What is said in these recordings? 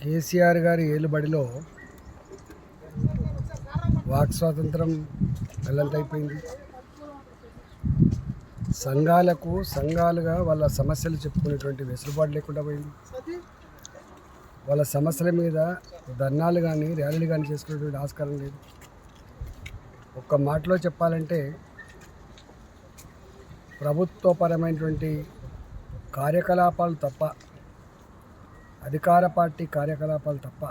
కేసీఆర్ గారి ఏలుబడిలో వాక్ స్వాతంత్రం వెల్లంతైపోయింది. సంఘాలకు సంఘాలుగా వాళ్ళ సమస్యలు చెప్పుకునేటువంటి వెసులుబాటు లేకుండా పోయింది. వాళ్ళ సమస్యల మీద ధర్నాలు కానీ ర్యాలీలు కానీ చేసుకునేటువంటి ఆస్కారం లేదు. ఒక్క మాటలో చెప్పాలంటే ప్రభుత్వపరమైనటువంటి కార్యకలాపాలు తప్ప అధికార పార్టీ కార్యకలాపాలు తప్ప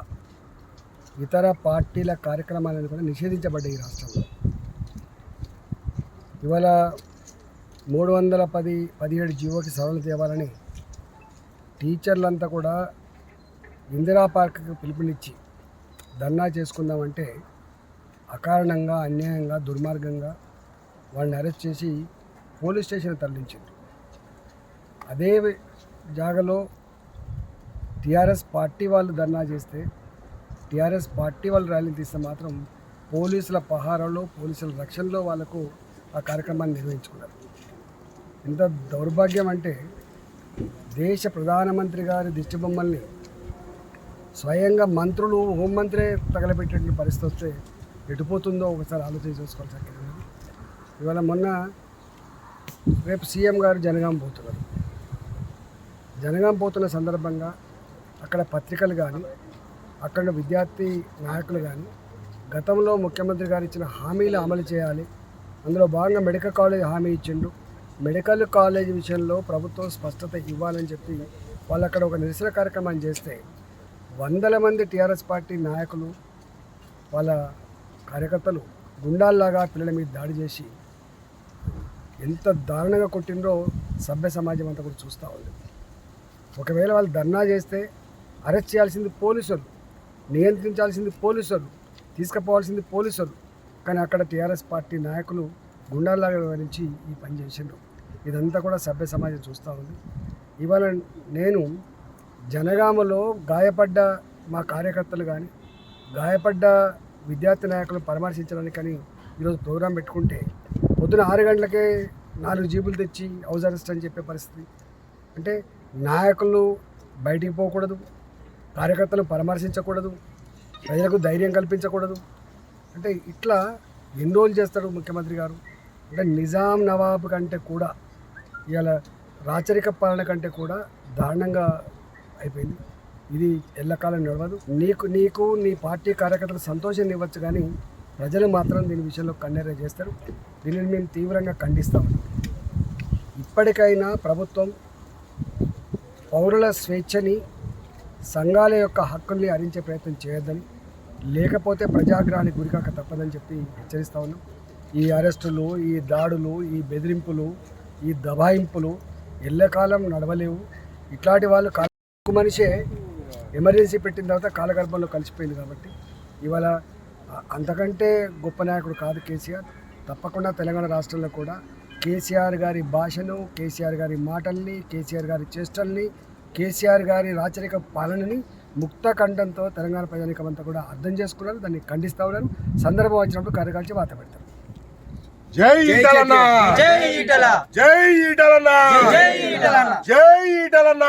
ఇతర పార్టీల కార్యక్రమాలను కూడా నిషేధించబడ్డాయి ఈ రాష్ట్రంలో. ఇవాళ మూడు వందల పది పదిహేడు జీవోకి సవరణ తేవాలని టీచర్లంతా కూడా ఇందిరా పార్క్కి పిలుపునిచ్చి ధర్నా చేసుకుందామంటే అకారణంగా అన్యాయంగా దుర్మార్గంగా వాళ్ళని అరెస్ట్ చేసి పోలీస్ స్టేషన్ తరలించింది అదే జాగలో టీఆర్ఎస్ పార్టీ వాళ్ళు ధర్నా చేస్తే టీఆర్ఎస్ పార్టీ వాళ్ళు ర్యాలీని తీస్తే మాత్రం పోలీసుల పహారంలో పోలీసుల రక్షణలో వాళ్ళకు ఆ కార్యక్రమాన్ని నిర్వహించుకున్నారు. ఎంత దౌర్భాగ్యం అంటే దేశ ప్రధానమంత్రి గారి దిష్టి బొమ్మల్ని స్వయంగా మంత్రులు హోంమంత్రే తగలబెట్టేటువంటి పరిస్థితి వస్తే ఎటుపోతుందో ఒకసారి ఆలోచన చేసుకోవాల్సి ఇవాళ మొన్న రేపు సీఎం గారు జనగాం పోతున్నారు. జనగాం పోతున్న సందర్భంగా అక్కడ పత్రికలు కానీ అక్కడ విద్యార్థి నాయకులు కానీ గతంలో ముఖ్యమంత్రి గారు ఇచ్చిన హామీలు అమలు చేయాలి. అందులో భాగంగా మెడికల్ కాలేజ్ హామీ ఇచ్చిండు. మెడికల్ కాలేజ్ విషయంలో ప్రభుత్వం స్పష్టత ఇవ్వాలని చెప్పి వాళ్ళు అక్కడ ఒక నిరసన కార్యక్రమాన్ని చేస్తే వందల మంది టీఆర్ఎస్ పార్టీ నాయకులు వాళ్ళ కార్యకర్తలు గుండాల్లాగా పిల్లల మీద దాడి చేసి ఎంత దారుణంగా కొట్టిందో సభ్య సమాజం అంతా కూడా చూస్తూ ఉంది. ఒకవేళ వాళ్ళు ధర్నా చేస్తే అరెస్ట్ చేయాల్సింది పోలీసులు నియంత్రించాల్సింది పోలీసులు తీసుకుపోవాల్సింది పోలీసులు. కానీ అక్కడ టీఆర్ఎస్ పార్టీ నాయకులు గుండాల్లాగా వివరించి ఈ పని చేసిండ్రు. ఇదంతా కూడా సభ్య సమాజం చూస్తూ ఉంది. ఇవాళ నేను జనగామలో గాయపడ్డ మా కార్యకర్తలు కానీ గాయపడ్డ విద్యార్థి నాయకులు పరామర్శించడానికి కానీ ఈరోజు ప్రోగ్రాం పెట్టుకుంటే పొద్దున ఆరు గంటలకే నాలుగు జీబులు తెచ్చి హౌస్ అరెస్ట్ అని చెప్పే పరిస్థితి. అంటే నాయకులు బయటికి పోకూడదు. కార్యకర్తలను పరామర్శించకూడదు ప్రజలకు ధైర్యం కల్పించకూడదు. అంటే ఇట్లా ఎన్ని రోజులు చేస్తాడు ముఖ్యమంత్రి గారు? అంటే నిజాం నవాబ్ కంటే కూడా ఇవాళ రాచరిక పాలన కంటే కూడా దారుణంగా అయిపోయింది. ఇది ఎల్లకాలం నడవదు. నీకు నీకు నీ పార్టీ కార్యకర్తలు సంతోషం ఇవ్వచ్చు కానీ ప్రజలు మాత్రం దీని విషయంలో కన్నెర చేస్తారు. దీనిని మేము తీవ్రంగా ఖండిస్తాం ఇప్పటికైనా ప్రభుత్వం పౌరుల స్వేచ్ఛని సంఘాల యొక్క హక్కుల్ని హరించే ప్రయత్నం చేయొద్దని లేకపోతే ప్రజాగ్రహానికి గురికాక తప్పదని చెప్పి హెచ్చరిస్తా ఉన్నాం. ఈ అరెస్టులు ఈ దాడులు ఈ బెదిరింపులు ఈ దబాయింపులు ఎల్లకాలం నడవలేవు. ఇట్లాంటి వాళ్ళు కాల మనిషే ఎమర్జెన్సీ పెట్టిన తర్వాత కాలగర్భంలో కలిసిపోయింది కాబట్టి ఇవాళ అంతకంటే గొప్ప నాయకుడు కాదు కేసీఆర్. తప్పకుండా తెలంగాణ రాష్ట్రంలో కూడా కేసీఆర్ గారి భాషను కేసీఆర్ గారి మాటల్ని కేసీఆర్ గారి చేష్టల్ని కేసీఆర్ గారి రాచరిక పాలనని ముక్త కంఠంతో తెలంగాణ ప్రజానికమంతా కూడా అర్థం చేసుకున్నారు. దాన్ని ఖండిస్తూ ఉన్నారు. సందర్భం వచ్చినప్పుడు కార్యకాల్చి వాత పెడతారు. జై ఈటలన్న జై ఈటల. జై ఈటలన్న జై ఈటలన్న జై ఈటలన్న